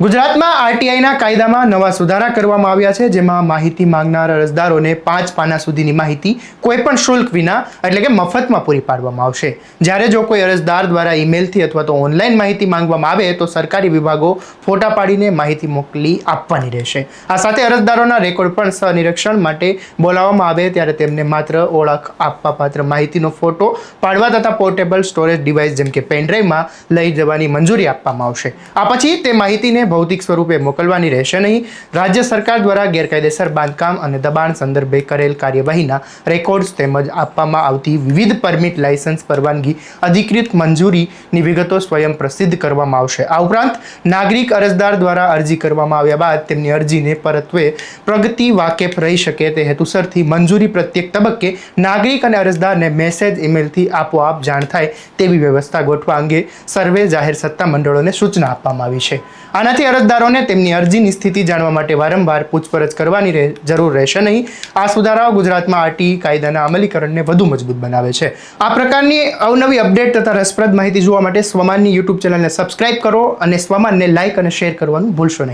ગુજરાતમાં આરટીઆઈના કાયદામાં નવા સુધારા કરવામાં આવ્યા છે, જેમાં માહિતી માંગનાર અરજદારોને પાંચ પાના સુધીની માહિતી કોઈપણ શુલ્ક વિના, એટલે કે મફતમાં પૂરી પાડવામાં આવશે. જ્યારે જો કોઈ અરજદાર દ્વારા ઈમેલથી અથવા તો ઓનલાઈન માહિતી માંગવામાં આવે, તો સરકારી વિભાગો ફોટા પાડીને માહિતી મોકલી આપવાની રહેશે. આ સાથે અરજદારોના રેકોર્ડ પણ સનિરીક્ષણ માટે બોલાવવામાં આવે, ત્યારે તેમને માત્ર ઓળખ આપવા પાત્ર માહિતીનો ફોટો પાડવા તથા પોર્ટેબલ સ્ટોરેજ ડિવાઇસ જેમ કે પેનડ્રાઈવમાં લઈ જવાની મંજૂરી આપવામાં આવશે. આ પછી તે માહિતીને ભૌતિક સ્વરૂપે મોકલવાની રહેશે નહીં. રાજ્ય સરકાર દ્વારા ગેરકાયદેસર બાંધકામ અને દબાણ સંદર્ભે કરેલ કાર્યવાહીના રેકોર્ડ્સ તેમજ આપવામાં આવતી વિવિધ પરમિટ લાયસન્સ પરવાનગી અધિકૃત મંજૂરીની વિગતો સ્વયં પ્રસિદ્ધ કરવામાં આવશે. આ ઉપરાંત, નાગરિક અરજદાર દ્વારા અરજી કરવામાં આવ્યા બાદ તેમની અરજીને પરત્વે પ્રગતિ વાકેફ રહી શકે તે હેતુસરથી મંજૂરી પ્રત્યેક તબક્કે નાગરિક અને અરજદારને મેસેજ ઈમેલથી આપોઆપ જાણ થાય તેવી વ્યવસ્થા ગોઠવા અંગે સર્વે જાહેર સત્તા મંડળોને સૂચના આપવામાં આવી છે. આનાથી અરજદારોને તેમની અરજીની સ્થિતિ જાણવા માટે વારંવાર પૂછપરછ કરવાની જરૂર રહેશે નહીં. આ સુધારાઓ ગુજરાતમાં આરટીઈ કાયદાના અમલીકરણને વધુ મજબૂત બનાવે છે. આ પ્રકારની અવનવી અપડેટ તથા રસપ્રદ માહિતી જોવા માટે સ્વમાનની યુટ્યુબ ચેનલને સબસ્ક્રાઇબ કરો અને સ્વમાનને લાઇક અને શેર કરવાનું ભૂલશો નહીં.